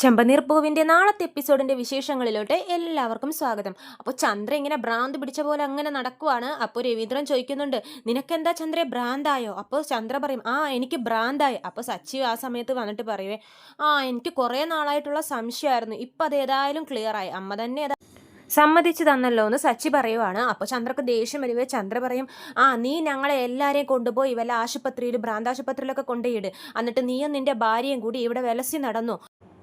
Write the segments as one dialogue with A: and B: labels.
A: ചെമ്പനീർ പൂവിന്റെ നാളത്തെ എപ്പിസോഡിന്റെ വിശേഷങ്ങളിലോട്ട് എല്ലാവർക്കും സ്വാഗതം. അപ്പോൾ ചന്ദ്ര ഇങ്ങനെ ഭ്രാന്ത് പിടിച്ച പോലെ അങ്ങനെ നടക്കുവാണ്. അപ്പോൾ രവീന്ദ്രൻ ചോദിക്കുന്നുണ്ട് നിനക്കെന്താ ചന്ദ്രയെ ഭ്രാന്തായോ? അപ്പോൾ ചന്ദ്ര പറയും ആ എനിക്ക് ഭ്രാന്തായി. അപ്പോൾ സച്ചി ആ സമയത്ത് വന്നിട്ട് പറയുവേ ആ എനിക്ക് കുറേ നാളായിട്ടുള്ള സംശയമായിരുന്നു. ഇപ്പം അത് ഏതായാലും ക്ലിയറായി അമ്മ തന്നെ ഏതാ സമ്മതിച്ചു തന്നല്ലോ എന്ന് സച്ചി പറയുവാണ്. അപ്പോൾ ചന്ദ്രക്ക് ദേഷ്യം വരുവേ ചന്ദ്ര പറയും ആ നീ ഞങ്ങളെ എല്ലാവരെയും കൊണ്ടുപോയി വല്ല ആശുപത്രിയിൽ ഭ്രാന്താശുപത്രിയിലൊക്കെ കൊണ്ടുപോയിട് എന്നിട്ട് നീയും നിന്റെ ഭാര്യയും കൂടി ഇവിടെ വിലസി നടന്നു.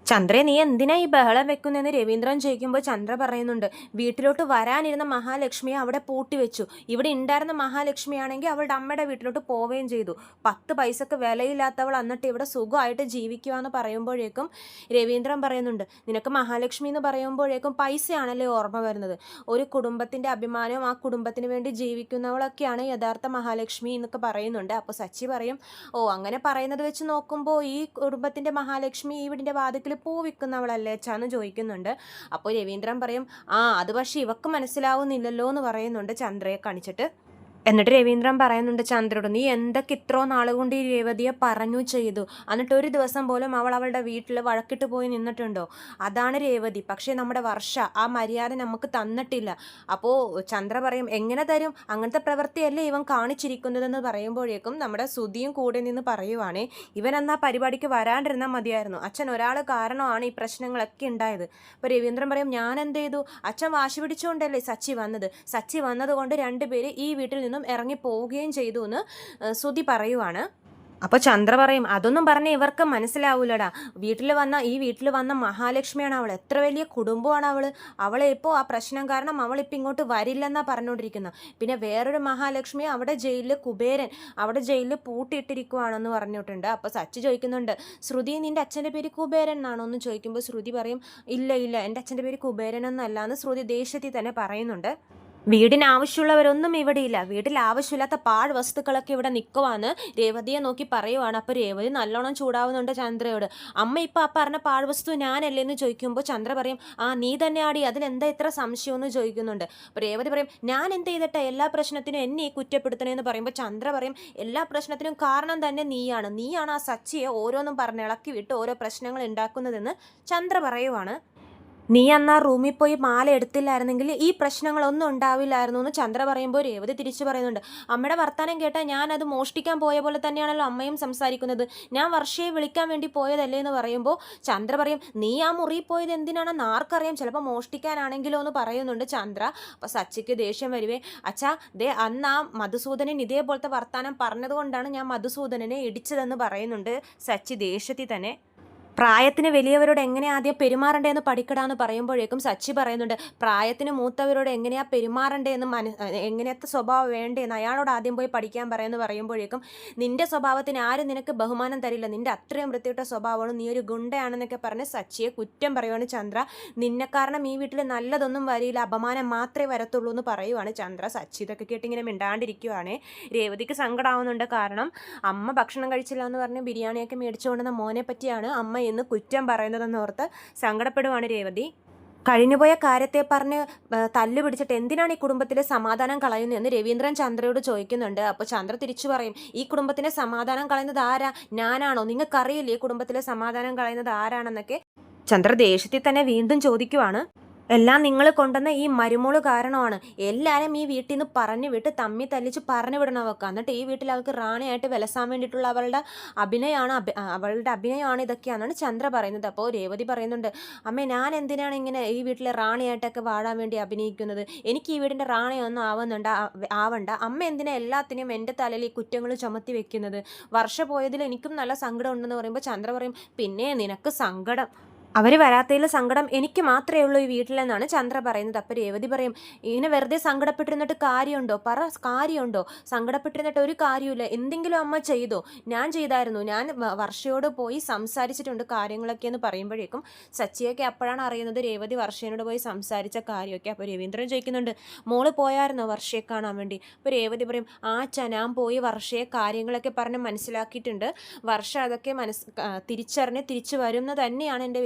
A: ചന്ദ്രേ നീ എന്തിനാ ഈ ബഹളം വെക്കുന്നതെന്ന് രവീന്ദ്രൻ ചോദിക്കുമ്പോൾ ചന്ദ്ര പറയുന്നുണ്ട് വീട്ടിലോട്ട് വരാനിരുന്ന മഹാലക്ഷ്മിയെ അവിടെ പൂട്ടി വെച്ചു. ഇവിടെ ഉണ്ടായിരുന്ന മഹാലക്ഷ്മിയാണെങ്കിൽ അവളുടെ അമ്മയുടെ വീട്ടിലോട്ട് പോവുകയും ചെയ്തു. പത്ത് പൈസക്ക് വിലയില്ലാത്തവൾ എന്നിട്ട് ഇവിടെ സുഖമായിട്ട് ജീവിക്കുവാന്ന് പറയുമ്പോഴേക്കും രവീന്ദ്രൻ പറയുന്നുണ്ട് നിനക്ക് മഹാലക്ഷ്മി എന്ന് പറയുമ്പോഴേക്കും പൈസയാണല്ലേ ഓർമ്മ വരുന്നത്. ഒരു കുടുംബത്തിന്റെ അഭിമാനവും ആ കുടുംബത്തിന് വേണ്ടി ജീവിക്കുന്നവളൊക്കെയാണ് യഥാർത്ഥ മഹാലക്ഷ്മി എന്നൊക്കെ പറയുന്നുണ്ട്. അപ്പോൾ സച്ചി പറയും ഓ അങ്ങനെ പറയുന്നത് വെച്ച് നോക്കുമ്പോൾ ഈ കുടുംബത്തിന്റെ മഹാലക്ഷ്മി ഈ വീടിന്റെ വാതിക്കൽ പൂ വിൽക്കുന്നവളല്ലേ ചാന്ന് ചോദിക്കുന്നുണ്ട്. അപ്പോൾ രവീന്ദ്രൻ പറയും ആ അത് പക്ഷേ ഇവക്ക് മനസ്സിലാവുന്നില്ലല്ലോ എന്ന് പറയുന്നുണ്ട് ചന്ദ്രയെ കാണിച്ചിട്ട്. എന്നിട്ട് രവീന്ദ്രൻ പറയുന്നുണ്ട് ചന്ദ്രയോട് നീ എന്തൊക്കെ ഇത്രോ നാളുകൊണ്ട് ഈ രേവതിയെ പറഞ്ഞു ചെയ്തു? എന്നിട്ട് ഒരു ദിവസം പോലും അവൾ അവളുടെ വീട്ടിൽ വഴക്കിട്ട് പോയി നിന്നിട്ടുണ്ടോ? അതാണ് രേവതി. പക്ഷേ നമ്മുടെ വർഷ ആ മര്യാദ നമുക്ക് തന്നിട്ടില്ല. അപ്പോൾ ചന്ദ്ര പറയും എങ്ങനെ തരും? അങ്ങനത്തെ പ്രവൃത്തിയല്ലേ ഇവൻ കാണിച്ചിരിക്കുന്നതെന്ന് പറയുമ്പോഴേക്കും നമ്മുടെ സുധിയും കൂടെ നിന്ന് പറയുവാണേ ഇവൻ എന്നാ പരിപാടിക്ക് വരാണ്ടിരുന്നാൽ മതിയായിരുന്നു. അച്ഛൻ ഒരാൾ കാരണമാണ് ഈ പ്രശ്നങ്ങളൊക്കെ ഉണ്ടായത്. അപ്പോൾ രവീന്ദ്രൻ പറയും ഞാൻ എന്ത് ചെയ്തു? അച്ഛൻ വാശി പിടിച്ചുകൊണ്ടല്ലേ സച്ചി വന്നത്? സച്ചി വന്നതുകൊണ്ട് രണ്ടുപേര് ഈ വീട്ടിൽ നിന്നും ഇറങ്ങി പോവുകയും ചെയ്തു എന്ന് ശ്രുതി പറയുവാണ്. അപ്പോൾ ചന്ദ്ര പറയും അതൊന്നും പറഞ്ഞ് ഇവർക്ക് മനസ്സിലാവൂലടാ. വീട്ടിൽ വന്ന ഈ വീട്ടിൽ വന്ന മഹാലക്ഷ്മിയാണ് അവൾ എത്ര വലിയ കുടുംബമാണ് അവൾ അവളെ ഇപ്പോൾ ആ പ്രശ്നം കാരണം അവൾ ഇപ്പം ഇങ്ങോട്ട് വരില്ലെന്നാണ് പറഞ്ഞുകൊണ്ടിരിക്കുന്നത് പിന്നെ വേറൊരു മഹാലക്ഷ്മി അവിടെ ജയിലിൽ കുബേരൻ അവിടെ ജയിലിൽ പൂട്ടിയിട്ടിരിക്കുവാണെന്ന് പറഞ്ഞിട്ടുണ്ട്. അപ്പോൾ സച്ചി ചോദിക്കുന്നുണ്ട് ശ്രുതി നിന്റെ അച്ഛന്റെ പേര് കുബേരൻ എന്നാണോ? എന്ന് ചോദിക്കുമ്പോൾ ശ്രുതി പറയും ഇല്ല ഇല്ല. എന്റെ അച്ഛന്റെ പേര് കുബേരൻ എന്നല്ല എന്ന് ശ്രുതി ദേഷ്യത്തിൽ തന്നെ പറയുന്നുണ്ട്. വീടിന് ആവശ്യമുള്ളവരൊന്നും ഇവിടെ ഇല്ല വീട്ടിൽ ആവശ്യമില്ലാത്ത പാഴ് വസ്തുക്കളൊക്കെ ഇവിടെ നിൽക്കുവാന്ന് രേവതിയെ നോക്കി പറയുവാണ്. അപ്പോൾ രേവതി നല്ലോണം ചൂടാവുന്നുണ്ട് ചന്ദ്രയോട്. അമ്മ ഇപ്പം ആ പറഞ്ഞ പാഴ് വസ്തു ഞാനല്ലേ എന്ന് ചോദിക്കുമ്പോൾ ചന്ദ്ര പറയും ആ നീ തന്നെ ആടി ഇത്ര സംശയമെന്ന് ചോദിക്കുന്നുണ്ട്. അപ്പോൾ രേവതി പറയും ഞാൻ എന്ത് ചെയ്തിട്ടെ എല്ലാ പ്രശ്നത്തിനും എന്നെ കുറ്റപ്പെടുത്തണേന്ന് പറയുമ്പോൾ ചന്ദ്ര പറയും എല്ലാ പ്രശ്നത്തിനും കാരണം തന്നെ നീയാണ്. നീയാണ് ആ സച്ചിയെ ഓരോന്നും പറഞ്ഞ് ഇളക്കി വിട്ട് ഓരോ പ്രശ്നങ്ങൾ ഉണ്ടാക്കുന്നതെന്ന് ചന്ദ്ര പറയുവാണ്. നീ അന്ന് ആ റൂമിൽ പോയി മാല എടുത്തില്ലായിരുന്നെങ്കിൽ ഈ പ്രശ്നങ്ങളൊന്നും ഉണ്ടാവില്ലായിരുന്നു എന്ന് ചന്ദ്ര പറയുമ്പോൾ രേവതി തിരിച്ചു പറയുന്നുണ്ട്. അമ്മയുടെ വർത്തമാനം കേട്ടാൽ ഞാൻ അത് മോഷ്ടിക്കാൻ പോയ പോലെ തന്നെയാണല്ലോ അമ്മയും സംസാരിക്കുന്നത്. ഞാൻ വർഷയെ വിളിക്കാൻ വേണ്ടി പോയതല്ലേ എന്ന് പറയുമ്പോൾ ചന്ദ്ര പറയും നീ ആ മുറിയിൽ പോയത് എന്തിനാണെന്ന് ആർക്കറിയാം. ചിലപ്പോൾ മോഷ്ടിക്കാനാണെങ്കിലോ എന്ന് പറയുന്നുണ്ട് ചന്ദ്ര. അപ്പോൾ സച്ചിക്ക് ദേഷ്യം വരുവേ അച്ഛാ ദേ അന്ന് ആ മധുസൂദനൻ ഇതേപോലത്തെ വർത്തമാനം പറഞ്ഞതുകൊണ്ടാണ് ഞാൻ മധുസൂദനനെ ഇടിച്ചതെന്ന് പറയുന്നുണ്ട്. സച്ചി ദേഷ്യത്തിൽ തന്നെ പ്രായത്തിന് വലിയവരോട് എങ്ങനെ ആദ്യം പെരുമാറണ്ടേന്ന് പഠിക്കടാന്ന് പറയുമ്പോഴേക്കും സച്ചി പറയുന്നുണ്ട് പ്രായത്തിന് മൂത്തവരോട് എങ്ങനെയാ പെരുമാറണ്ടേന്ന് മന എങ്ങനത്തെ സ്വഭാവം വേണ്ടേന്ന് അയാളോട് ആദ്യം പോയി പഠിക്കാൻ പറയുമെന്ന് പറയുമ്പോഴേക്കും നിന്റെ സ്വഭാവത്തിന് ആരും നിനക്ക് ബഹുമാനം തരില്ല നിന്റെ അത്രയും വൃത്തിയിട്ട സ്വഭാവമാണ് നീ ഒരു ഗുണ്ടയാണെന്നൊക്കെ പറഞ്ഞ് സച്ചിയെ കുറ്റം പറയുവാണ് ചന്ദ്ര. നിന്നെ കാരണം ഈ വീട്ടിൽ നല്ലതൊന്നും വരില്ല അപമാനം മാത്രമേ വരത്തുള്ളൂ എന്ന് പറയുവാണ് ചന്ദ്ര. സച്ചി ഇതൊക്കെ കേട്ടിങ്ങനെ മിണ്ടാണ്ടിരിക്കുവാണ്. രേവതിക്ക് സങ്കടമാവുന്നുണ്ട് കാരണം അമ്മ ഭക്ഷണം കഴിച്ചില്ല എന്ന് പറഞ്ഞ് ബിരിയാണിയൊക്കെ മേടിച്ചു കൊണ്ടുവന്ന മോനെ പറ്റിയാണ് അമ്മ എന്ന് കുറ്റം പറയുന്നതെന്ന് ഓർത്ത് സങ്കടപ്പെടുവാണ് രേവതി. കഴിഞ്ഞുപോയ കാര്യത്തെ പറഞ്ഞ് തല്ലു പിടിച്ചിട്ട് എന്തിനാണ് ഈ കുടുംബത്തിലെ സമാധാനം കളയുന്നതെന്ന് രവീന്ദ്രൻ ചന്ദ്രയോട് ചോദിക്കുന്നുണ്ട്. അപ്പോൾ ചന്ദ്ര തിരിച്ചു പറയും ഈ കുടുംബത്തിലെ സമാധാനം കളയുന്നത് ആരാ? ഞാനാണോ? നിങ്ങൾക്കറിയില്ലേ ഈ കുടുംബത്തിലെ സമാധാനം കളയുന്നത് ആരാണെന്നൊക്കെ? ചന്ദ്ര ദേഷ്യത്തിൽ തന്നെ വീണ്ടും ചോദിക്കുവാണ് എല്ലാം നിങ്ങൾ കൊണ്ടുവന്ന ഈ മരുമോൾ കാരണമാണ്. എല്ലാവരും ഈ വീട്ടിൽ നിന്ന് പറഞ്ഞു വിട്ട് തമ്മി തല്ലിച്ച് പറഞ്ഞു വിടണം അവൾക്ക് എന്നിട്ട് ഈ വീട്ടിൽ അവൾക്ക് റാണിയായിട്ട് വിലസാൻ വേണ്ടിയിട്ടുള്ള അവളുടെ അഭിനയമാണ് അഭി- അവളുടെ അഭിനയമാണ് ഇതൊക്കെയാണെന്നാണ് ചന്ദ്ര പറയുന്നത്. അപ്പോൾ രേവതി പറയുന്നുണ്ട് അമ്മ ഞാൻ എന്തിനാണ് ഇങ്ങനെ ഈ വീട്ടിലെ റാണിയായിട്ടൊക്കെ വാടാൻ വേണ്ടി അഭിനയിക്കുന്നത്? എനിക്ക് ഈ വീടിന്റെ റാണിയൊന്നും ആവുന്നുണ്ട് ആവണ്ട. അമ്മ എന്തിനാ എല്ലാത്തിനും എന്റെ തലയിൽ ഈ കുറ്റങ്ങൾ ചുമത്തി വെക്കുന്നത്? വർഷ പോയതിൽ എനിക്കും നല്ല സങ്കടം ഉണ്ടെന്ന് പറയുമ്പോൾ ചന്ദ്ര പറയും പിന്നെ നിനക്ക് സങ്കടം. അവർ വരാത്തതിൽ സങ്കടം എനിക്ക് മാത്രമേ ഉള്ളൂ ഈ വീട്ടിലെന്നാണ് ചന്ദ്ര പറയുന്നത്. അപ്പം രേവതി പറയും ഇങ്ങനെ വെറുതെ സങ്കടപ്പെട്ടിരുന്നിട്ട് കാര്യമുണ്ടോ? പറ കാര്യമുണ്ടോ? സങ്കടപ്പെട്ടിരുന്നിട്ട് ഒരു കാര്യമില്ല എന്തെങ്കിലും അമ്മ ചെയ്തോ? ഞാൻ ചെയ്തായിരുന്നു. ഞാൻ വർഷയോട് പോയി സംസാരിച്ചിട്ടുണ്ട് കാര്യങ്ങളൊക്കെ എന്ന് പറയുമ്പോഴേക്കും സച്ചിയൊക്കെ അപ്പോഴാണ് അറിയുന്നത് രേവതി വർഷയോട് പോയി സംസാരിച്ച കാര്യമൊക്കെ. അപ്പോൾ രവീന്ദ്രൻ ചോദിക്കുന്നുണ്ട് മോൾ പോയായിരുന്നോ വർഷയെ കാണാൻ വേണ്ടി? അപ്പോൾ രേവതി പറയും ആ ചനാൻ പോയി വർഷയെ കാര്യങ്ങളൊക്കെ പറഞ്ഞ് മനസ്സിലാക്കിയിട്ടുണ്ട്. വർഷ അതൊക്കെ മനസ് തിരിച്ചറിഞ്ഞ് തിരിച്ചു വരുന്ന തന്നെയാണ് എന്റെ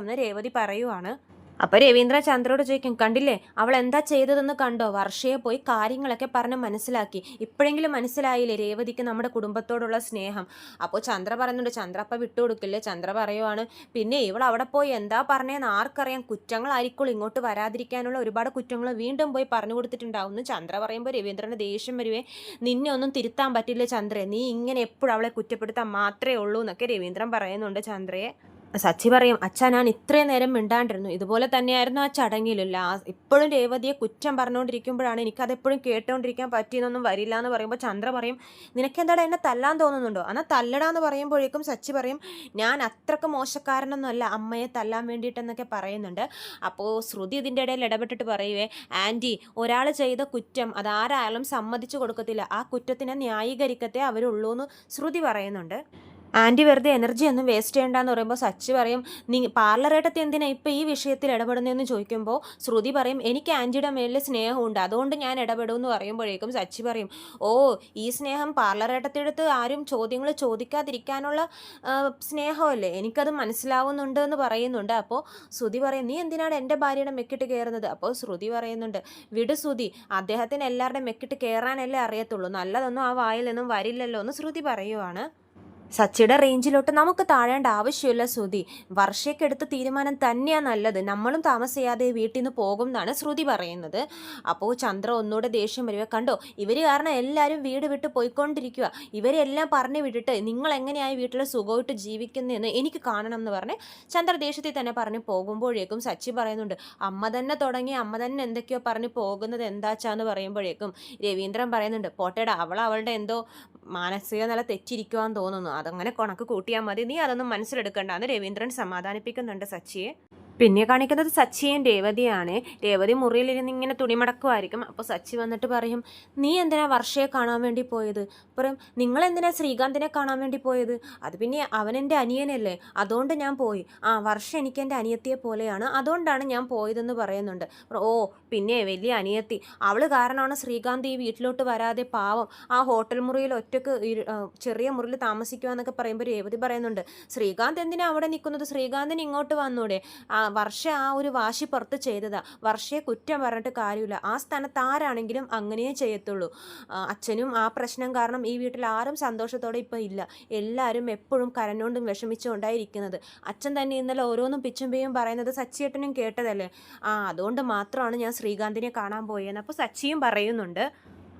A: എന്ന് രേവതി പറയുവാണ്. അപ്പൊ രവീന്ദ്ര ചന്ദ്രയോട് ചോദിക്കും കണ്ടില്ലേ അവൾ എന്താ ചെയ്തതെന്ന് കണ്ടോ? വർഷയെ പോയി കാര്യങ്ങളൊക്കെ പറഞ്ഞ് മനസ്സിലാക്കി. ഇപ്പോഴെങ്കിലും മനസ്സിലായില്ലേ രേവതിക്ക് നമ്മുടെ കുടുംബത്തോടുള്ള സ്നേഹം? അപ്പോൾ ചന്ദ്ര പറയുന്നുണ്ട് ചന്ദ്ര അപ്പം വിട്ടുകൊടുക്കില്ലേ? ചന്ദ്ര പറയുവാണ് പിന്നെ ഇവൾ അവിടെ പോയി എന്താ പറഞ്ഞതെന്ന് ആർക്കറിയാം. കുറ്റങ്ങളായിരിക്കും ഇങ്ങോട്ട് വരാതിരിക്കാനുള്ള ഒരുപാട് കുറ്റങ്ങൾ വീണ്ടും പോയി പറഞ്ഞു കൊടുത്തിട്ടുണ്ടാവും. എന്ന് ചന്ദ്ര പറയുമ്പോൾ രവീന്ദ്രന് ദേഷ്യം വരുവേ നിന്നെ ഒന്നും തിരുത്താൻ പറ്റില്ല ചന്ദ്രയെ നീ ഇങ്ങനെ എപ്പോഴും അവളെ കുറ്റപ്പെടുത്താൻ മാത്രമേ ഉള്ളൂ എന്നൊക്കെ രവീന്ദ്രൻ പറയുന്നുണ്ട് ചന്ദ്രയെ. സച്ചി പറയും അച്ഛാ ഞാൻ ഇത്രയും നേരം മിണ്ടാണ്ടിരുന്നു. ഇതുപോലെ തന്നെയായിരുന്നു ആ ചടങ്ങിലില്ല ഇപ്പോഴും രേവതിയെ കുറ്റം പറഞ്ഞുകൊണ്ടിരിക്കുമ്പോഴാണ് എനിക്കതെപ്പോഴും കേട്ടുകൊണ്ടിരിക്കാൻ പറ്റിയെന്നൊന്നും വരില്ല എന്ന് പറയുമ്പോൾ ചന്ദ്ര പറയും നിനക്കെന്താടാ എന്നെ തല്ലാൻ തോന്നുന്നുണ്ടോ? എന്നാൽ തല്ലടാന്ന് പറയുമ്പോഴേക്കും സച്ചി പറയും ഞാൻ അത്രയ്ക്ക് മോശക്കാരനൊന്നുമല്ല അമ്മയെ തല്ലാൻ വേണ്ടിയിട്ടെന്നൊക്കെ പറയുന്നുണ്ട്. അപ്പോൾ ശ്രുതി ഇതിന്റെ ഇടയിൽ ഇടപെട്ടിട്ട് പറയുവേ ആന്റി ഒരാൾ ചെയ്ത കുറ്റം അതാരായാലും സമ്മതിച്ചു കൊടുക്കത്തില്ല. ആ കുറ്റത്തിനെ ന്യായീകരിക്കത്തെ അവരുള്ളൂ എന്ന് ശ്രുതി പറയുന്നുണ്ട്. ആന്റി വെറുതെ എനർജി ഒന്നും വേസ്റ്റ് ചെയ്യണ്ടെന്ന് പറയുമ്പോൾ സച്ച് പറയും നീ പാർലറേട്ടത്തി എന്തിനാണ് ഇപ്പോൾ ഈ വിഷയത്തിൽ ഇടപെടുന്നതെന്ന് ചോദിക്കുമ്പോൾ ശ്രുതി പറയും എനിക്ക് ആന്റിയുടെ മേലിൽ സ്നേഹമുണ്ട് അതുകൊണ്ട് ഞാൻ ഇടപെടും എന്ന് പറയുമ്പോഴേക്കും സച്ചി പറയും ഓ ഈ സ്നേഹം പാർലറേട്ടത്തിനടുത്ത് ആരും ചോദ്യങ്ങൾ ചോദിക്കാതിരിക്കാനുള്ള സ്നേഹമല്ലേ? എനിക്കത് മനസ്സിലാവുന്നുണ്ട് എന്ന് പറയുന്നുണ്ട്. അപ്പോൾ ശ്രുതി പറയും നീ എന്തിനാണ് എന്റെ ഭാര്യയുടെ മെക്കിട്ട് കയറുന്നത് അപ്പോൾ ശ്രുതി പറയുന്നുണ്ട് വിട് ശ്രുതി അദ്ദേഹത്തിന് എല്ലാവരുടെയും മെക്കിട്ട് കയറാനല്ലേ അറിയത്തുള്ളൂ നല്ലതൊന്നും ആ വായിൽ നിന്നും വരില്ലല്ലോ എന്ന് ശ്രുതി പറയുവാണ്. സച്ചിയുടെ റേഞ്ചിലോട്ട് നമുക്ക് താഴേണ്ട ആവശ്യമില്ല ശ്രുതി. വർഷയ്ക്ക് എടുത്ത തീരുമാനം തന്നെയാണ് നല്ലത്. നമ്മളും താമസിയാതെ വീട്ടിൽ നിന്ന് പോകും എന്നാണ് ശ്രുതി പറയുന്നത്. അപ്പോൾ ചന്ദ്ര ഒന്നുകൂടെ ദേഷ്യം വരിക. കണ്ടോ ഇവർ കാരണം എല്ലാവരും വീട് വിട്ട് പോയിക്കൊണ്ടിരിക്കുക ഇവരെല്ലാം പറഞ്ഞു വിട്ടിട്ട് നിങ്ങൾ എങ്ങനെയായി വീട്ടിൽ സുഖമായിട്ട് ജീവിക്കുന്നതെന്ന് എനിക്ക് കാണണം എന്ന് പറഞ്ഞ് ചന്ദ്ര ദേഷ്യത്തിൽ തന്നെ പറഞ്ഞ് പോകുമ്പോഴേക്കും സച്ചി പറയുന്നുണ്ട് അമ്മ തന്നെ തുടങ്ങി. അമ്മ തന്നെ എന്തൊക്കെയോ പറഞ്ഞ് പോകുന്നത് എന്താച്ചാന്ന് പറയുമ്പോഴേക്കും രവീന്ദ്രൻ പറയുന്നുണ്ട് പോട്ടേടാ അവൾ അവളുടെ എന്തോ മാനസിക നില തെറ്റിരിക്കുവാൻ തോന്നുന്നു. അതങ്ങനെ കണക്ക് കൂട്ടിയാൽ മതി. നീ അതൊന്നും മനസ്സിലെടുക്കണ്ടെന്ന് രവീന്ദ്രൻ സമാധാനിപ്പിക്കുന്നുണ്ട് സച്ചിയെ. പിന്നെ കാണിക്കുന്നത് സച്ചിയും രേവതിയാണ്. രേവതി മുറിയിലിരുന്ന് ഇങ്ങനെ തുണിമടക്കുമായിരിക്കും. അപ്പോൾ സച്ചി വന്നിട്ട് പറയും നീ എന്തിനാ വർഷയെ കാണാൻ വേണ്ടി പോയത്? പറയും നിങ്ങൾ എന്തിനാ ശ്രീകാന്തിനെ കാണാൻ വേണ്ടി പോയത്? അത് പിന്നെ അവൻ എന്റെ അനിയനല്ലേ. അതുകൊണ്ട് ഞാൻ പോയി. ആ വർഷ എനിക്ക് എന്റെ അനിയത്തിയെ പോലെയാണ്. അതുകൊണ്ടാണ് ഞാൻ പോയതെന്ന് പറയുന്നുണ്ട്. ഓ പിന്നെ വലിയ അനിയത്തി. അവൾ കാരണമാണ് ശ്രീകാന്ത് ഈ വീട്ടിലോട്ട് വരാതെ പാവം. ആ ഹോട്ടൽ മുറിയിൽ ഒറ്റയ്ക്ക് ചെറിയ മുറിയിൽ താമസിക്കുക എന്നൊക്കെ പറയുമ്പോൾ രേവതി പറയുന്നുണ്ട് ശ്രീകാന്ത് എന്തിനാ അവിടെ നിൽക്കുന്നത്? ശ്രീകാന്തിന് ഇങ്ങോട്ട് വന്നൂടെ. വർഷ ആ ഒരു വാശി പുറത്ത് ചെയ്തതാ. വർഷയെ കുറ്റം പറഞ്ഞിട്ട് കാര്യമില്ല. ആ സ്ഥാനത്ത് ആരാണെങ്കിലും അങ്ങനെയേ ചെയ്യത്തുള്ളൂ. അച്ഛനും ആ പ്രശ്നം കാരണം ഈ വീട്ടിൽ ആരും സന്തോഷത്തോടെ ഇപ്പം ഇല്ല. എല്ലാവരും എപ്പോഴും കരഞ്ഞുകൊണ്ടും വിഷമിച്ചുകൊണ്ടായിരിക്കുന്നത് അച്ഛൻ തന്നെ ഇന്നലെ ഓരോന്നും പിച്ചും പേയും പറയുന്നത് സച്ചിയേട്ടനും കേട്ടതല്ലേ? ആ അതുകൊണ്ട് മാത്രമാണ് ഞാൻ ശ്രീകാന്തിനെ കാണാൻ പോയെന്ന്. അപ്പോൾ സച്ചിയും പറയുന്നുണ്ട്.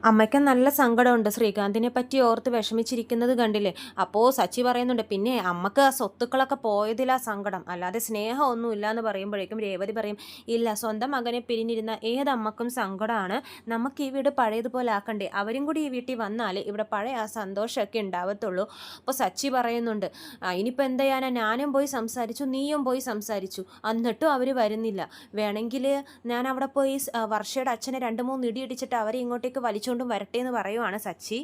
A: അമ്മയ്ക്ക് നല്ല സങ്കടമുണ്ട്. ശ്രീകാന്തിനെ പറ്റി ഓർത്ത് വിഷമിച്ചിരിക്കുന്നത് കണ്ടില്ലേ? അപ്പോൾ സച്ചി പറയുന്നുണ്ട് പിന്നെ അമ്മയ്ക്ക് ആ സ്വത്തുക്കളൊക്കെ പോയതിലാ സങ്കടം. അല്ലാതെ സ്നേഹമൊന്നുമില്ല എന്ന് പറയുമ്പോഴേക്കും രേവതി പറയും ഇല്ല സ്വന്തം മകനെ പിരിഞ്ഞിരുന്ന ഏതമ്മക്കും സങ്കടമാണ് നമുക്ക് ഈ വീട് പഴയതുപോലെ ആക്കണ്ടേ? അവരും കൂടി ഈ വീട്ടിൽ വന്നാൽ ഇവിടെ പഴയ ആ സന്തോഷമൊക്കെ ഉണ്ടാവത്തുള്ളൂ. അപ്പോൾ സച്ചി പറയുന്നുണ്ട് "ആ, ഇനിയിപ്പോൾ എന്ത് ഞാനും പോയി സംസാരിച്ചു നീയും പോയി സംസാരിച്ചു. എന്നിട്ടും അവർ വരുന്നില്ല. വേണമെങ്കിൽ ഞാൻ അവിടെ പോയി വർഷയുടെ അച്ഛനെ രണ്ട് മൂന്ന് ഇടിയിടിച്ചിട്ട് അവരെ ഇങ്ങോട്ടേക്ക് വലിച്ചുകൊണ്ടും വരട്ടെ എന്ന് പറയുവാണ് സച്ചി.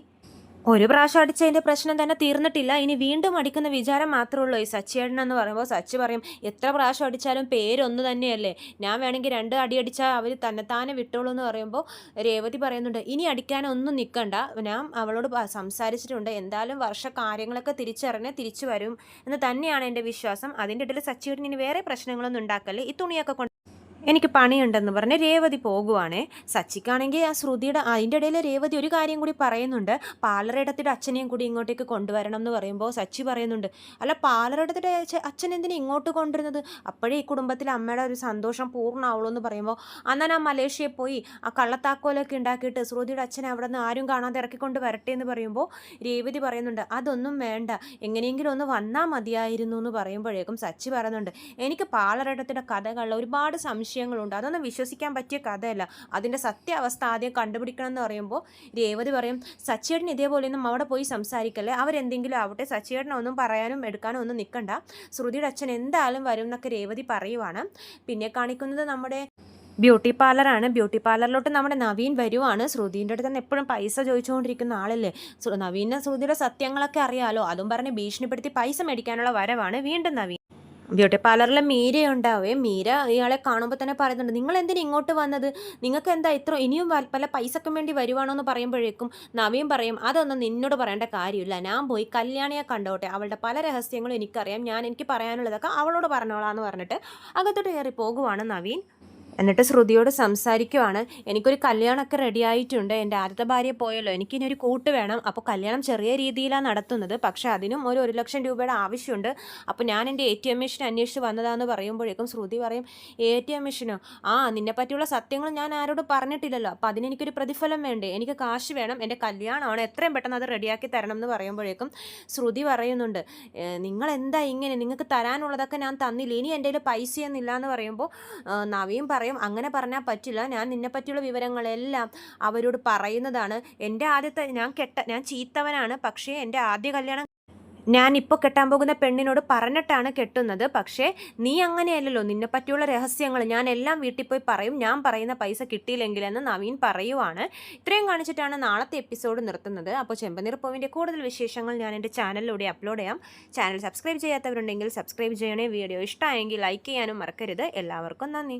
A: ഒരു പ്രാവശ്യം അടിച്ചതിന്റെ പ്രശ്നം തന്നെ തീർന്നിട്ടില്ല. ഇനി വീണ്ടും അടിക്കുന്ന വിചാരം മാത്രമേ ഉള്ളൂ. ഈ സച്ചിയേട്ടൻ എന്ന് പറയുമ്പോൾ സച്ചി പറയും എത്ര പ്രാവശ്യം അടിച്ചാലും പേരൊന്നു തന്നെയല്ലേ. ഞാൻ വേണമെങ്കിൽ രണ്ട് അടി അടിച്ചാൽ അവർ തന്നെത്താനെ വിട്ടോളൂ എന്ന് പറയുമ്പോൾ രേവതി പറയുന്നുണ്ട് ഇനി അടിക്കാനൊന്നും നിൽക്കണ്ട ഞാൻ അവളോട് സംസാരിച്ചിട്ടുണ്ട്. എന്തായാലും വർഷ കാര്യങ്ങളൊക്കെ തിരിച്ചറിഞ്ഞ് തിരിച്ചു വരും എന്ന് തന്നെയാണ് എന്റെ വിശ്വാസം. അതിന്റെ ഇടയിൽ സച്ചിയേട്ടൻ ഇനി വേറെ പ്രശ്നങ്ങളൊന്നും ഉണ്ടാക്കല്ലേ. ഈ തുണിയൊക്കെ കൊണ്ട് എനിക്ക് പണിയുണ്ടെന്ന് പറഞ്ഞ് രേവതി പോകുവാണേ. സച്ചിക്കാണെങ്കിൽ ആ ശ്രുതിയുടെ അതിന്റെ ഇടയിൽ രേവതി ഒരു കാര്യം കൂടി പറയുന്നുണ്ട്. പാലറിടത്തിന്റെ അച്ഛനെയും കൂടി ഇങ്ങോട്ടേക്ക് കൊണ്ടുവരണം എന്ന് പറയുമ്പോൾ സച്ചി പറയുന്നുണ്ട്. അല്ല പാലറിടത്തിന്റെ അച്ഛൻ എന്തിനാ ഇങ്ങോട്ട് കൊണ്ടുവരുന്നത്? അപ്പോഴേ ഈ കുടുംബത്തിലെ അമ്മയുടെ ഒരു സന്തോഷം പൂർണമാവുള്ളൂ എന്ന് പറയുമ്പോൾ അന്നാൻ ആ മലേഷ്യയിൽ പോയി ആ കള്ളത്താക്കോലൊക്കെ ഉണ്ടാക്കിയിട്ട് ശ്രുതിയുടെ അച്ഛനെ അവിടെ നിന്ന് ആരും കാണാതെ ഇറക്കിക്കൊണ്ട് വരട്ടെ എന്ന് പറയുമ്പോൾ രേവതി പറയുന്നുണ്ട് അതൊന്നും വേണ്ട. എങ്ങനെയെങ്കിലും ഒന്ന് വന്നാൽ മതിയായിരുന്നു എന്ന് പറയുമ്പോഴേക്കും സച്ചി പറയുന്നുണ്ട് എനിക്ക് പാലറിടത്തിന്റെ കഥകളിൽ ഒരുപാട് സംശയങ്ങളുണ്ട്. അതൊന്നും വിശ്വസിക്കാൻ പറ്റിയ കഥയല്ല. അതിന്റെ സത്യാവസ്ഥ ആദ്യം കണ്ടുപിടിക്കണം എന്ന് പറയുമ്പോൾ രേവതി പറയും സച്ചേട്ടൻ ഇതേപോലെയൊന്നും അവിടെ പോയി സംസാരിക്കല്ലേ? അവരെന്തെങ്കിലും ആവട്ടെ സച്ചേട്ടനൊന്നും പറയാനും എടുക്കാനും ഒന്നും നിൽക്കണ്ട. ശ്രുതിയുടെ അച്ഛൻ എന്തായാലും വരും എന്നൊക്കെ രേവതി പറയുവാണ്. പിന്നെ കാണിക്കുന്നത് നമ്മുടെ ബ്യൂട്ടി പാർലറാണ്. ബ്യൂട്ടി പാർലറിലോട്ട് നമ്മുടെ നവീൻ വരുവാണ്. ശ്രുതിന്റെ അടുത്ത് തന്നെ എപ്പോഴും പൈസ ചോദിച്ചുകൊണ്ടിരിക്കുന്ന ആളല്ലേ. നവീനെ ശ്രുതിയുടെ സത്യങ്ങളൊക്കെ അറിയാലോ. അതും പറഞ്ഞ് ഭീഷണിപ്പെടുത്തി പൈസ മേടിക്കാനുള്ള വരവാണ് വീണ്ടും നവീൻ. ബ്യൂട്ടി പാർലറിലെ മീര ഉണ്ടാവേ. മീര ഇയാളെ കാണുമ്പോൾ തന്നെ പറയുന്നുണ്ട് നിങ്ങൾ എന്തിനാ ഇങ്ങോട്ട് വന്നത്? നിങ്ങൾക്ക് എന്താ ഇത്ര ഇനിയും പല പൈസക്കും വേണ്ടി വരുവാണോ എന്ന് പറയുമ്പോഴേക്കും നവീൻ പറയും അതൊന്നും നിന്നോട് പറയേണ്ട കാര്യമില്ല. ഞാൻ പോയി കല്യാണിയെ കണ്ടോട്ടെ. അവളുടെ പല രഹസ്യങ്ങളും എനിക്കറിയാം. ഞാൻ എനിക്ക് പറയാനുള്ളതൊക്കെ അവളോട് പറഞ്ഞോളാന്ന് പറഞ്ഞിട്ട് അകത്തോട്ട് കയറി പോകുവാണ് നവീൻ. എന്നിട്ട് ശ്രുതിയോട് സംസാരിക്കുവാണ്. എനിക്കൊരു കല്യാണമൊക്കെ റെഡി ആയിട്ടുണ്ട്. എന്റെ ആദ്യത്തെ ഭാര്യ പോയല്ലോ. എനിക്കിനി ഒരു കൂട്ട് വേണം. അപ്പോൾ കല്യാണം ചെറിയ രീതിയിലാണ് നടത്തുന്നത്. പക്ഷേ അതിനും ഒരു ഒരു ലക്ഷം രൂപയുടെ ആവശ്യമുണ്ട്. അപ്പോൾ ഞാൻ എന്റെ എ ടി എം മെഷീൻ അന്വേഷിച്ച് വന്നതാന്ന് പറയുമ്പോഴേക്കും ശ്രുതി പറയും എ ടി എം മെഷീനോ ആ നിന്നെ പറ്റിയുള്ള സത്യങ്ങൾ ഞാൻ ആരോട് പറഞ്ഞിട്ടില്ലല്ലോ. അപ്പോൾ അതിനെനിക്കൊരു പ്രതിഫലം വേണ്ടേ? എനിക്ക് കാശ് വേണം. എന്റെ കല്യാണമാണ്. എത്രയും പെട്ടെന്ന് അത് റെഡിയാക്കി തരണം എന്ന് പറയുമ്പോഴേക്കും ശ്രുതി പറയുന്നുണ്ട് നിങ്ങൾ എന്താ ഇങ്ങനെ? നിങ്ങൾക്ക് തരാനുള്ളതൊക്കെ ഞാൻ തന്നില്ല. ഇനി എന്റെ കയ്യിൽ പൈസയൊന്നുമില്ല എന്ന് പറയുമ്പോൾ നവീൻ നവീൻ പറയും. അങ്ങനെ പറഞ്ഞാൽ പറ്റില്ല. ഞാൻ നിന്നെ പറ്റിയുള്ള വിവരങ്ങളെല്ലാം അവരോട് പറയുന്നതാണ്. എന്റെ ആദ്യത്തെ ഞാൻ കെട്ട ഞാൻ ചീത്തവനാണ്. പക്ഷേ എന്റെ ആദ്യ കല്യാണം ഞാൻ ഇപ്പോൾ കെട്ടാൻ പോകുന്ന പെണ്ണിനോട് പറഞ്ഞിട്ടാണ് കെട്ടുന്നത്. പക്ഷേ നീ അങ്ങനെയല്ലല്ലോ. നിന്നെ പറ്റിയുള്ള രഹസ്യങ്ങൾ ഞാൻ എല്ലാം വീട്ടിൽ പോയി പറയും. ഞാൻ പറയുന്ന പൈസ കിട്ടിയില്ലെങ്കിലെന്ന് നവീൻ പറയുവാണ്. ഇത്രയും കാണിച്ചിട്ടാണ് നാളത്തെ എപ്പിസോഡ് നിർത്തുന്നത്. അപ്പോൾ ചെമ്പനീർ പൂവിന്റെ കൂടുതൽ വിശേഷങ്ങൾ ഞാൻ എന്റെ ചാനലിലൂടെ അപ്ലോഡ് ചെയ്യാം. ചാനൽ സബ്സ്ക്രൈബ് ചെയ്യാത്തവരുണ്ടെങ്കിൽ സബ്സ്ക്രൈബ് ചെയ്യണേ. വീഡിയോ ഇഷ്ടമായെങ്കിൽ ലൈക്ക് ചെയ്യാനും മറക്കരുത്. എല്ലാവർക്കും നന്ദി.